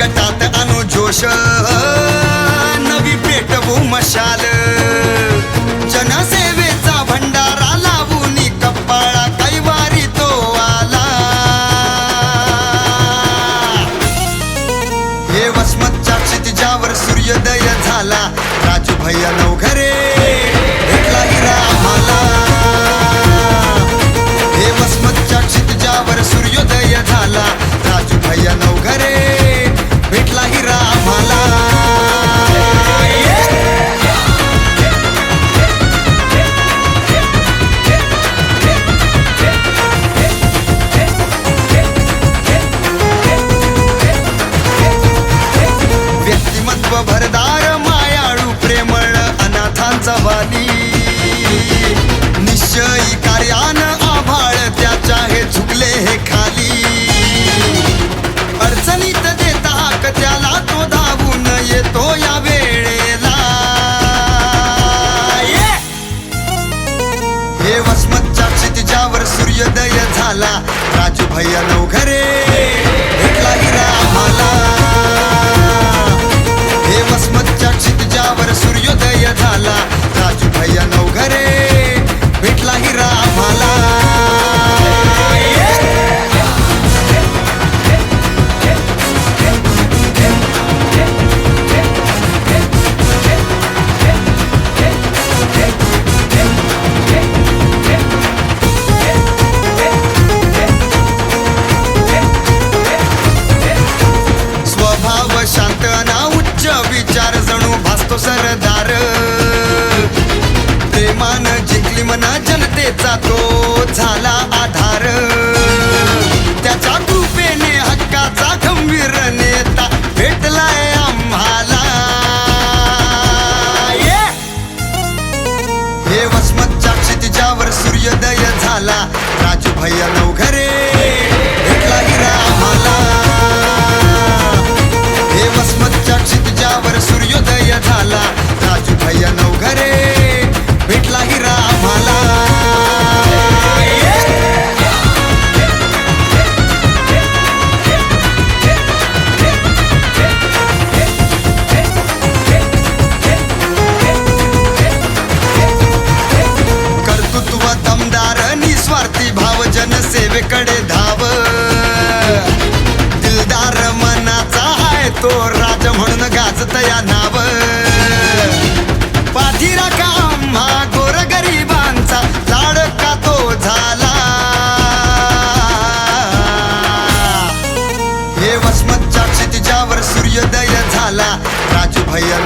गटात अनु जोश नवी पेटवू मशाल. जनसेवेचा भंडारा लावून कपाळा कैवारी तो आला. हे वसमतच्या क्षितिजावर सूर्योदय झाला. राजू भैया जवानी. निश्चयी कार्यान आभाळ त्याच्या हे झुकले हे खाली. अडचणीत देता हाक त्याला तो धावून येतो या वेळेला. हे वसमतच्या क्षितिजावर सूर्योदय झाला. राजू भैया नवघरे सूर्योदय राजू भैया नवघरे भेटला हिरा आम्हाला. स्वभाव शांत ना उच्च विचार जणू भासतो सरदार. जनतेचा तो झाला आधार. त्याच्या कृपेने हक्काचा गंभीर नेता भेटलाय आम्हाला. हे वसमतच्या क्षितिजावर सूर्योदय झाला. राजू भैया नवघरे भेटला हिरा आम्हाला. हे वसमतच्या क्षितिजावर सूर्योदय झाला. राज म्हणून गाजत या नाव. पाठीरा का आम्हा गोरगरिबांचा लाडका तो झाला? हे वसमतच्या क्षितिजावर सूर्योदय झाला. राजू भैया